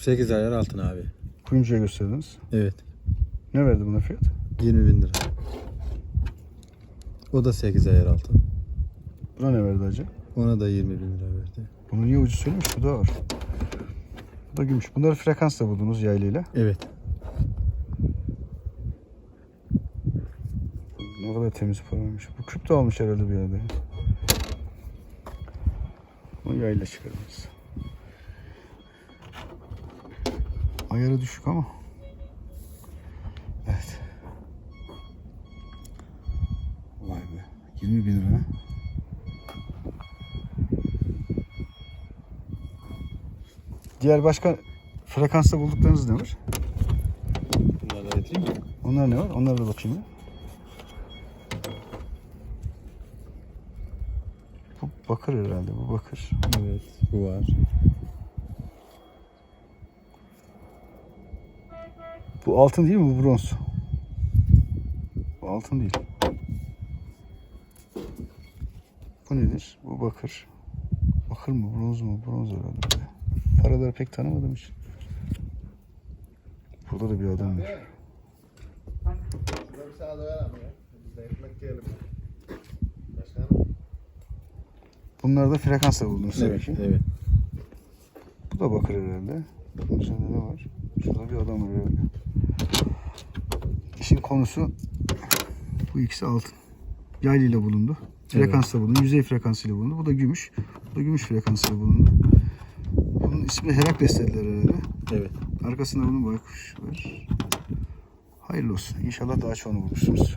8 ayar altın abi. Kuyumcuya gösterdiniz. Evet. Ne verdi buna fiyat? 20 bin lira. O da 8 ayar altın. Buna ne verdi hacı? Ona da 20 bin lira verdi. Bunu niye ucuz söylemiş? Bu da var. Bu da gümüş. Bunları frekansla buldunuz yaylıyla. Evet. Ne kadar temiz paramış. Bu küp de almış herhalde bir yerde. Bunu yayla çıkardınız. Ayarı düşük ama. Evet. Vay be. 20 bin lira. Diğer başka frekansta bulduklarınız ne var? Bunları da getireyim mi? Onlar ne var? Onlara da bakayım. Bu bakır herhalde. Bu bakır. Evet. Bu var. Bu altın değil mi? Bu bronz. Bu altın değil. Bu nedir? Bu bakır. Bakır mı? Bronz mu? Bronz herhalde. Paraları pek tanımadığım için. Burada da bir adam var. Bunlar da frekansla buldunuz tabii Evet. ki. Evet. Bu da bakır herhalde. Bunun üzerinde ne var? Şurada bir adam var herhalde. İşin konusu bu ikisi altın. Yaylıyla bulundu. Frekansla bulundu. Yüzey frekansıyla bulundu. Bu da gümüş. Bu da gümüş frekansıyla bulundu. Bunun ismi Herakles dediler herhalde. Evet. Arkasında bunun baykuş var. Hayırlı olsun. İnşallah daha çoğunu bulursunuz.